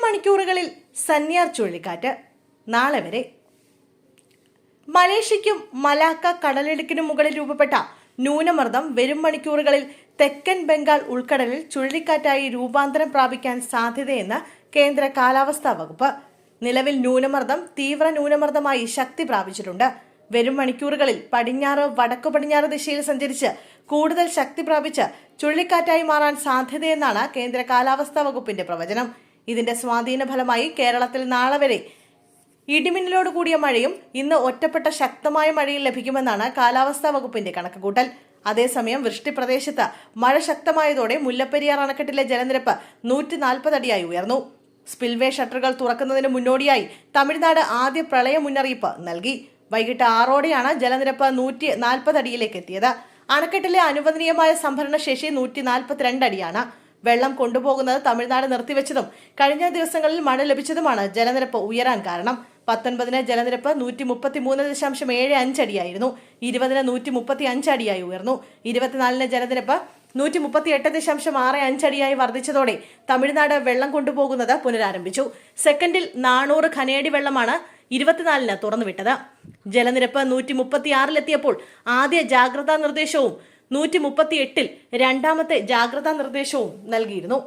മണിക്കൂറുകളിൽ സന്യാർ ചുഴലിക്കാറ്റ്. നാളെ വരെ. മലേഷ്യയ്ക്കും മലാക്ക കടലിടുക്കിനും മുകളിൽ രൂപപ്പെട്ട ന്യൂനമർദ്ദം വരും മണിക്കൂറുകളിൽ തെക്കൻ ബംഗാൾ ഉൾക്കടലിൽ ചുഴലിക്കാറ്റായി രൂപാന്തരം പ്രാപിക്കാൻ സാധ്യതയെന്ന് കേന്ദ്ര കാലാവസ്ഥാ വകുപ്പ്. നിലവിൽ ന്യൂനമർദ്ദം തീവ്ര ന്യൂനമർദ്ദമായി ശക്തി പ്രാപിച്ചിട്ടുണ്ട്. വരും മണിക്കൂറുകളിൽ പടിഞ്ഞാറ് വടക്കു പടിഞ്ഞാറ് ദിശയിൽ സഞ്ചരിച്ച് കൂടുതൽ ശക്തി പ്രാപിച്ച് ചുഴലിക്കാറ്റായി മാറാൻ സാധ്യതയെന്നാണ് കേന്ദ്ര കാലാവസ്ഥാ വകുപ്പിന്റെ പ്രവചനം. ഇതിന്റെ സ്വാധീന ഫലമായി കേരളത്തിൽ നാളെ വരെ ഇടിമിന്നലോട് കൂടിയ മഴയും ഇന്ന് ഒറ്റപ്പെട്ട ശക്തമായ മഴയും ലഭിക്കുമെന്നാണ് കാലാവസ്ഥാ വകുപ്പിന്റെ കണക്കുകൂട്ടൽ. അതേസമയം വൃഷ്ടി പ്രദേശത്ത് മഴ ശക്തമായതോടെ മുല്ലപ്പെരിയാർ അണക്കെട്ടിലെ ജലനിരപ്പ് നൂറ്റി നാൽപ്പതടിയായി ഉയർന്നു. സ്പിൽവേ ഷട്ടറുകൾ തുറക്കുന്നതിന് മുന്നോടിയായി തമിഴ്നാട് ആദ്യ പ്രളയ മുന്നറിയിപ്പ് നൽകി. വൈകിട്ട് ആറോടെയാണ് ജലനിരപ്പ് നൂറ്റി നാൽപ്പത് അടിയിലേക്ക് എത്തിയത്. അണക്കെട്ടിലെ അനുവദനീയമായ സംഭരണ ശേഷി നൂറ്റി നാൽപ്പത്തിരണ്ട് അടിയാണ്. വെള്ളം കൊണ്ടുപോകുന്നത് തമിഴ്നാട് നിർത്തിവെച്ചതും കഴിഞ്ഞ ദിവസങ്ങളിൽ മഴ ലഭിച്ചതുമാണ് ജലനിരപ്പ് ഉയരാൻ കാരണം. പത്തൊൻപതിന് ജലനിരപ്പ് നൂറ്റി മുപ്പത്തി മൂന്ന് ദശാംശം ഏഴ് അഞ്ചടിയായിരുന്നു ഇരുപതിന് നൂറ്റി മുപ്പത്തി അഞ്ചടിയായി ഉയർന്നു. ഇരുപത്തിനാലിന് ജലനിരപ്പ് നൂറ്റി മുപ്പത്തി എട്ട് ദശാംശം ആറ് അഞ്ചടിയായി വർദ്ധിച്ചതോടെ തമിഴ്നാട് വെള്ളം കൊണ്ടുപോകുന്നത് പുനരാരംഭിച്ചു. സെക്കൻഡിൽ നാനൂറ് ഖനയടി വെള്ളമാണ് ഇരുപത്തിനാലിന് തുറന്നുവിട്ടത്. ജലനിരപ്പ് നൂറ്റി മുപ്പത്തിയാറിലെത്തിയപ്പോൾ ആദ്യ ജാഗ്രതാ നിർദ്ദേശവും നൂറ്റി മുപ്പത്തി എട്ടിൽ രണ്ടാമത്തെ ജാഗ്രതാ നിർദ്ദേശവും നൽകിയിരുന്നു